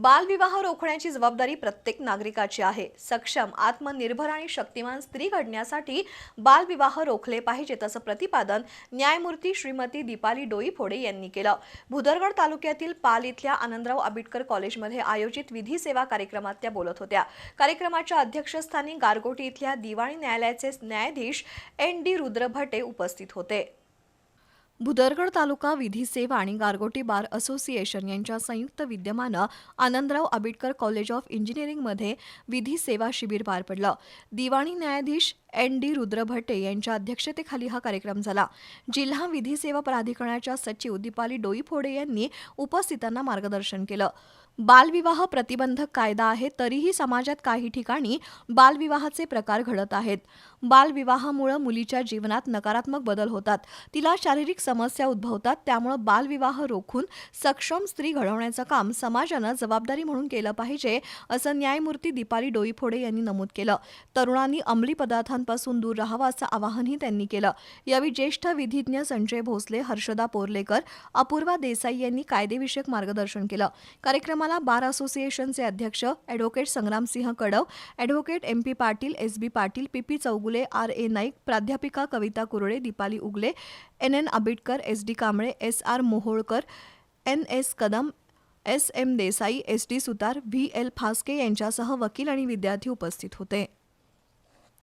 बालविवाह रोखण्याची जबाबदारी प्रत्येक नागरिकाची आहे. सक्षम आत्मनिर्भर आणि शक्तिमान स्त्री घडण्यासाठी बालविवाह रोखले पाहिजेत असं प्रतिपादन न्यायमूर्ती श्रीमती दीपाली डोईफोडे यांनी केलं. भुदरगड तालुक्यातील पाल इथल्या आनंदराव आबिटकर कॉलेजमध्ये आयोजित विधी सेवा कार्यक्रमात त्या बोलत होत्या. कार्यक्रमाच्या अध्यक्षस्थानी गारगोटी इथल्या दिवाणी न्यायालयाचे न्यायाधीश एन डी रुद्रभटे उपस्थित होते. भुदरगड तालुका विधी सेवा आणि गारगोटी बार असोसिएशन यांच्या संयुक्त विद्यमानं आनंदराव आबिटकर कॉलेज ऑफ इंजिनिअरिंगमध्ये विधी सेवा शिबिर पार पडलं. दिवाणी न्यायाधीश एन डी रुद्रभटे यांच्या अध्यक्षतेखाली हा कार्यक्रम झाला. जिल्हा विधी सेवा प्राधिकरणाच्या सचिव दीपाली डोईफोडे यांनी उपस्थितांना मार्गदर्शन केलं. बालविवाह प्रतिबंधक कायदा आहे तरीही समाजात काही ठिकाणी बालविवाहाचे प्रकार घडत आहेत. बालविवाहामुळे मुलीच्या जीवनात नकारात्मक बदल होतात. तिला शारीरिक समस्या उद्भवतात त्यामुळे बालविवाह रोखून सक्षम स्त्री घडवण्याचं काम समाजानं जबाबदारी म्हणून केलं पाहिजे असं न्यायमूर्ती दीपाली डोईफोडे यांनी नमूद केलं. तरुणांनी अंमली पदार्थांपासून दूर राहावं असं आवाहनही त्यांनी केलं. यावेळी ज्येष्ठ विधिज्ञ संजय भोसले हर्षदा पोर्लेकर अपूर्वा देसाई यांनी कायदेविषयक मार्गदर्शन केलं. कार्यक्रमाला बार असोसिएशनचे अध्यक्ष advocate Sangramsingh Kadav advocate M P Patil S B Patil P P Chougule R A Naik प्राध्यापिका Kavita Kurale Deepali Ugale N N Abitkar S D Kamble S R Moholkar N S Kadam S M Desai S D Sutar V L Phaske यांच्यासह वकील आणि विद्यार्थी उपस्थित होते.